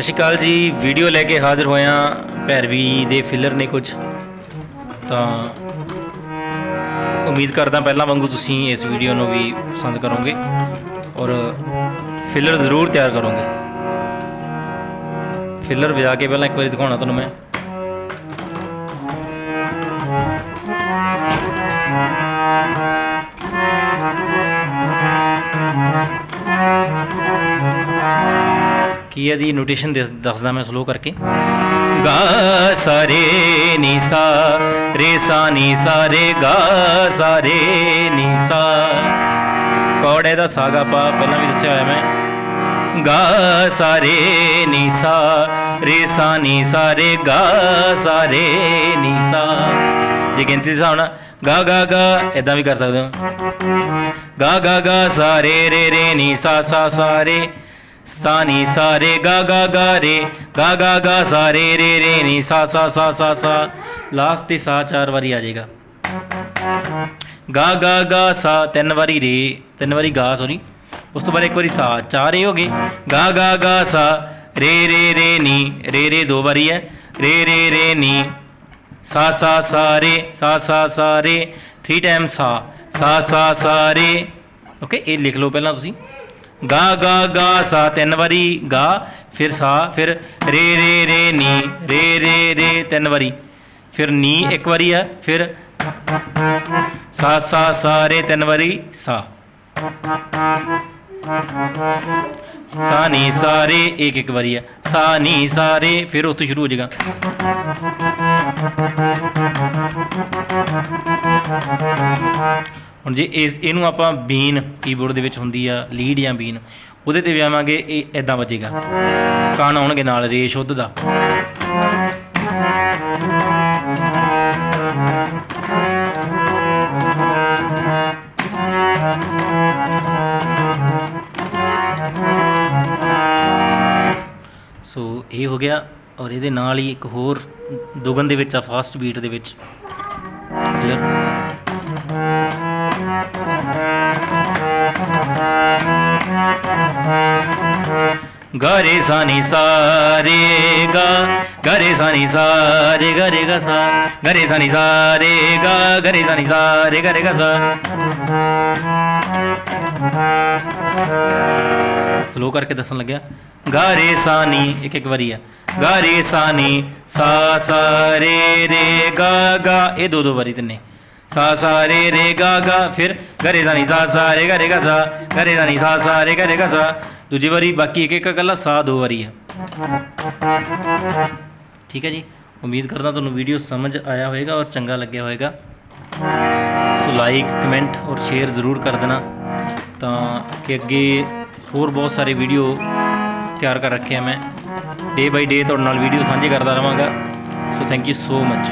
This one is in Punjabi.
ਸਤਿ ਸ਼੍ਰੀ ਅਕਾਲ ਜੀ ਵੀਡੀਓ ਲੈ ਕੇ ਹਾਜ਼ਰ ਹੋਇਆ ਭੈਰਵੀ ਦੇ ਫਿਲਰ ਨੇ ਕੁਝ। ਤਾਂ ਉਮੀਦ ਕਰਦਾ ਪਹਿਲਾਂ ਵਾਂਗੂ ਤੁਸੀਂ ਇਸ ਵੀਡੀਓ ਨੂੰ ਵੀ ਪਸੰਦ ਕਰੋਗੇ ਔਰ ਫਿਲਰ ਜ਼ਰੂਰ ਤਿਆਰ ਕਰੋਗੇ। ਫਿਲਰ ਵਜਾ ਕੇ ਪਹਿਲਾਂ ਇੱਕ ਵਾਰੀ ਦਿਖਾਉਣਾ ਤੁਹਾਨੂੰ ਮੈਂ। ਕੀ ਹੈ ਦੀ ਨੋਟੇਸ਼ਨ ਦੱਸਦਾ ਮੈਂ ਸਲੋ ਕਰਕੇ। ਗਾ ਸਾਰੇ ਨੀ ਸਾ, ਰੇ ਸਾ ਨੀ ਸਾ, ਰੇ ਗਾ ਸਾਰੇ ਨੀ ਸਾ। ਕੋੜੇ ਦਾ ਸਾਗਾ ਪਾ, ਪਹਿਲਾਂ ਵੀ ਦੱਸਿਆ ਹੋਇਆ ਮੈਂ। ਗਾ ਸਾ ਨੀ ਸਾ, ਰੇ ਸਾ ਨੀ ਸਾ, ਰੇ ਗਾ ਸਾਰੇ ਨੀ ਸਾ। ਜੇ ਗਿਣਤੀ ਦੇ ਹਿਸਾਬ ਨਾਲ ਗਾ ਗਾ ਗਾ ਇਦਾਂ ਵੀ ਕਰ ਸਕਦੇ ਹੋ। ਗਾ ਗਾ ਗਾ ਸਾਰੇ ਰੇ ਰੇ ਨੀ ਸਾ ਸਾ ਸਾ ਰੇ ਸਾ ਨੀ ਸਾ ਰੇ ਗਾ ਗਾ ਗਾ ਰੇ, ਗਾ ਗਾ ਗਾ ਸਾ ਰੇ ਰੇ ਰੇ ਨੀ, ਸਾ ਸਾ ਸਾ ਸਾ ਸਾ। ਲਾਸਟ ਤੇ ਸਾ ਚਾਰ ਵਾਰੀ ਆ ਜਾਏਗਾ। ਗਾ ਗਾ ਗਾ ਸਾ ਤਿੰਨ ਵਾਰੀ ਰੇ, ਤਿੰਨ ਵਾਰੀ ਗਾ ਸੌਰੀ ਉਸ ਤੋਂ ਬਾਅਦ ਇੱਕ ਵਾਰੀ ਸਾ, ਚਾਰ ਇਹ ਹੋ ਗਏ। ਗਾ ਗਾ ਗਾ ਸਾ, ਰੇ ਰੇ ਰੇ ਨੀ, ਰੇ ਰੇ ਦੋ ਵਾਰੀ ਹੈ। ਰੇ ਰੇ ਰੇ ਨੀ, ਸਾ ਸਾ ਸਾ ਰੇ, ਸਾ ਸਾ ਸਾ ਰੇ 3 ਟਾਈਮ ਸਾ ਸਾ ਸਾ ਸਾ ਰੇ। ਓਕੇ ਇਹ ਲਿਖ ਲਓ ਪਹਿਲਾਂ ਤੁਸੀਂ। ਗਾ ਗਾ ਗਾ, ਸਾ ਤਿੰਨ ਵਾਰੀ, ਗਾ, ਫਿਰ ਸਾ, ਫਿਰ ਰੇ ਰੇ ਰੇ, ਨੀ, ਰੇ ਰੇ ਰੇ, ਤਿੰਨ ਵਾਰੀ। ਫਿਰ ਨੀ ਇੱਕ ਵਾਰੀ ਆ, ਫਿਰ ਸਾ ਸਾ ਸਾ, ਰੇ, ਤਿੰਨ ਵਾਰੀ, ਸਾ। ਸਾ, ਨੀ, ਸਾ, ਰੇ, ਇੱਕ ਇੱਕ ਵਾਰੀ ਆ। ਸਾ, ਨੀ, ਸਾ, ਰੇ, ਫਿਰ ਉੱਥੋਂ ਸ਼ੁਰੂ ਹੋ ਜਾਏਗਾ। ਹੁਣ ਜੇ ਇਸ ਇਹਨੂੰ ਆਪਾਂ ਬੀਨ ਕੀਬੋਰਡ ਦੇ ਵਿੱਚ ਹੁੰਦੀ ਆ ਲੀਡ ਜਾਂ ਬੀਨ, ਉਹਦੇ ਤੇ ਵਿਆਵਾਂਗੇ ਇਹ ਇਦਾਂ ਵੱਜੇਗਾ। ਕਣ ਆਉਣਗੇ ਨਾਲ, ਰੇ ਸ਼ੁੱਧ ਦਾ। ਸੋ ਇਹ ਹੋ ਗਿਆ, ਔਰ ਇਹਦੇ ਨਾਲ ਹੀ ਇੱਕ ਹੋਰ ਦੁਗਨ ਦੇ ਵਿੱਚ ਆ ਫਾਸਟ ਬੀਟ ਦੇ ਵਿੱਚ। Clear? ਗਾ ਸਾਨੀ ਸਾਰੇ ਨੀ ਸਾ ਰੇ ਗਾ ਗਾ ਰੇ ਸਾ ਨੀ ਗਾ ਰੇ ਗਾ ਸਾ ਗਾ ਰੇ ਸਾ ਗਾ ਗਾ ਰੇ ਸਾ ਨੀ ਗਾ ਸਾ ਸਲੋ ਕਰਕੇ ਦੱਸਣ ਲੱਗਿਆ। ਗਾਰੇ ਸਾਨੀ, ਇੱਕ ਇੱਕ ਵਾਰੀ ਆ। ਗਾ ਰੇ ਸਾ ਸਾ ਸਾ ਰੇ ਰੇ ਗਾ ਗਾ, ਇਹ ਦੋ ਦੋ ਵਾਰੀ ਤਿੰਨੇ। ਸਾ ਸਾ ਰੇ ਰੇ ਗਾ ਗਾ, ਫਿਰ ਗਾ ਰੇ ਸਾ ਨੀ ਸਾ ਸਾ ਰੇ ਗਾ ਰੇ ਗਾ ਸਾ ਗਾ ਰੇ ਸਾ ਸਾ ਸਾ ਰੇ ਗਾ ਗਾ ਸਾ। ਦੂਜੀ ਵਾਰੀ, ਬਾਕੀ ਇੱਕ ਇੱਕ ਇਕੱਲਾ ਸਾ ਦੋ ਵਾਰੀ ਆ। ਠੀਕ ਹੈ ਜੀ, ਉਮੀਦ ਕਰਦਾ ਤੁਹਾਨੂੰ ਵੀਡੀਓ ਸਮਝ ਆਇਆ ਹੋਵੇਗਾ ਔਰ ਚੰਗਾ ਲੱਗਿਆ ਹੋਵੇਗਾ। ਸੋ ਲਾਈਕ ਕਮੈਂਟ ਔਰ ਸ਼ੇਅਰ ਜ਼ਰੂਰ ਕਰ ਦੇਣਾ। ਤਾਂ ਕਿ ਅੱਗੇ ਹੋਰ ਬਹੁਤ ਸਾਰੇ ਵੀਡੀਓ ਤਿਆਰ ਕਰ ਰੱਖੇ ਆ ਮੈਂ। ਡੇ ਬਾਈ ਡੇ ਤੁਹਾਡੇ ਨਾਲ ਵੀਡੀਓ ਸਾਂਝੇ ਕਰਦਾ ਰਵਾਂਗਾ। So thank you so much